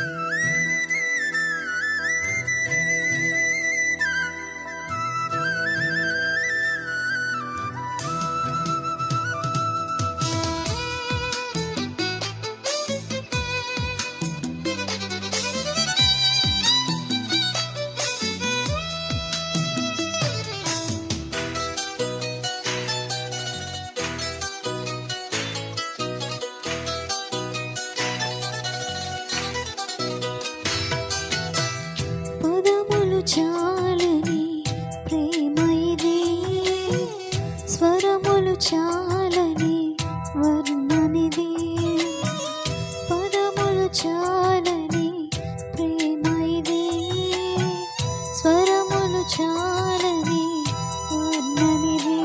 పదములు చాలని వర్ణనిది. పదములు చాలని ప్రేమ ఇది స్వరములు చాలని వర్ణనిది.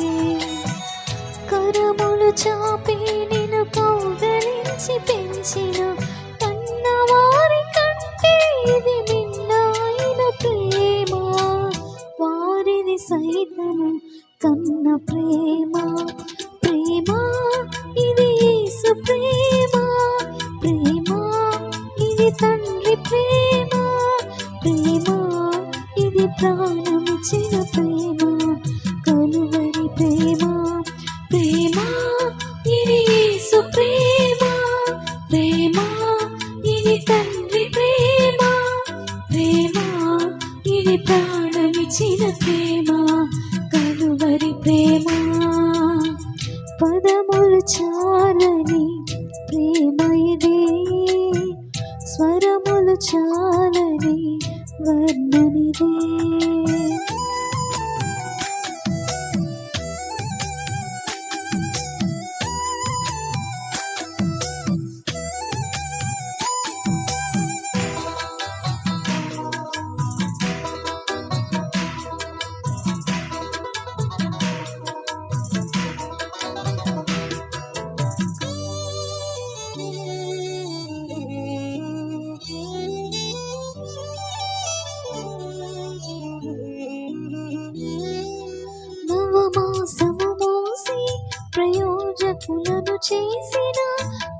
కరములు చాపి నిన్ను కౌగలించి పెంచిన కన్నవారి కంటే ఇది ప్రేమ. వారిది సైతము కన్న ప్రేమ. ప్రేమ? పదములు చాలని ప్రేమ ఇది స్వరములు చాలని వర్ణనిదే. చేసిన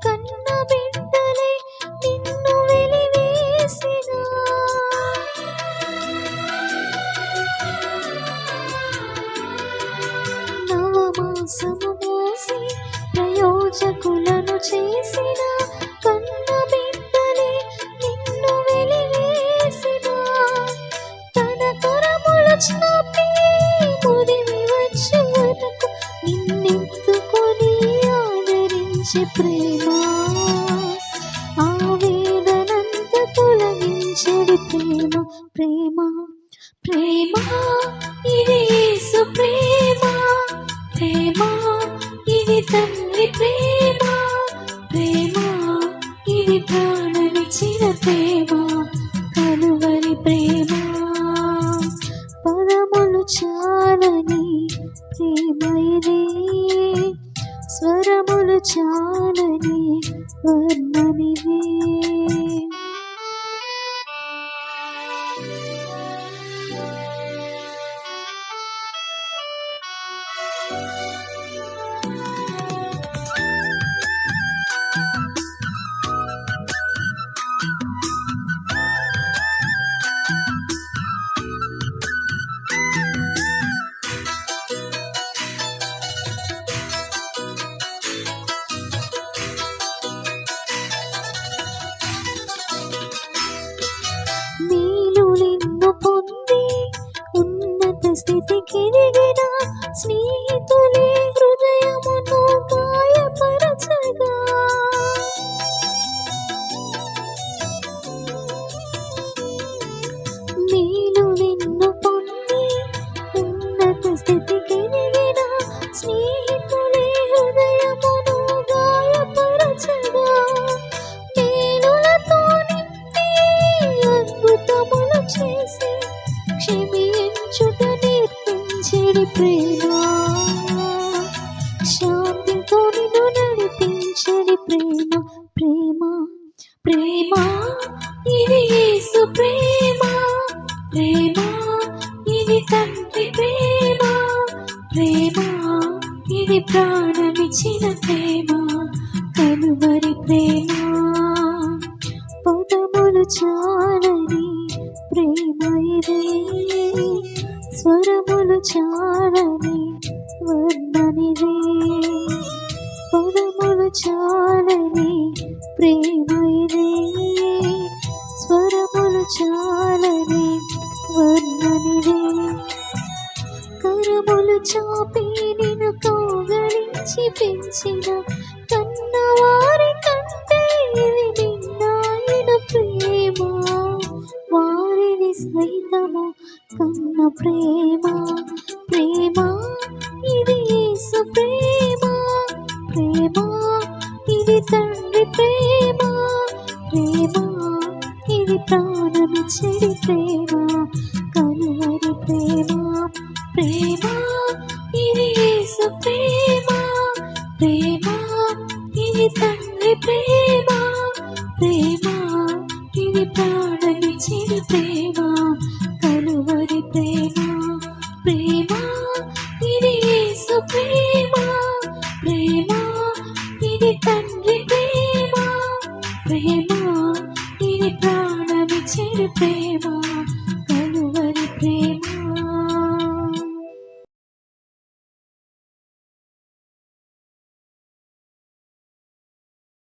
కన్న బిడ్డలే నిన్ను వెలివేసిన. నవమాసము మోసి ప్రయోజకులను చేసిన కన్న బిడ్డలే నిన్ను వెలివేసిన. తన ప్రేమ? ఆ తొలగించడి ప్రేమ? ప్రేమ? ప్రేమ? ఇది యేసు ప్రేమ? ప్రేమ? ఇది తండ్రి ప్రేమ? ప్రేమ? ఇది ప్రాణమిచ్చిన ప్రేమ? ప్రేమ? పదములు చాలని ప్రేమ ఇదే. స్వరములు చా వర్ణనిది నీలు శాంతితో నిన్ను నడిపించని ప్రేమ ప్రేమ ప్రేమ. ఇది యేసు ప్రేమ ప్రేమ. ఇది తండ్రి ప్రేమ ప్రేమ. ఇది ప్రాణమిచ్చిన ప్రేమ కనుమరి ప్రేమ. పదములు చాలని ప్రేమ ఇదే. స్వరములు చాలని వర్ణనిదే పదములు చాలని ప్రేమ ఇది స్వరములు చాలని వర్ణనిదే కరములు చాపి నిన్ను కోగలించి పెంచిన కన్నవారి కంటే ఇది నిన్నాయన ప్రేమ. వారిని సైతము కన్న ప్రేమ ప్రేమ ప్రేమ ఇది ప్రాణమిచ్చడి ప్రేమ కనువరి ప్రేమ ప్రేమ ఇది యేసు ప్రేమ ప్రేమ ఇది తండ్రి ప్రేమ ప్రేమ ఇది ప్రాణమిచ్చడి ప్రేమ. Baby.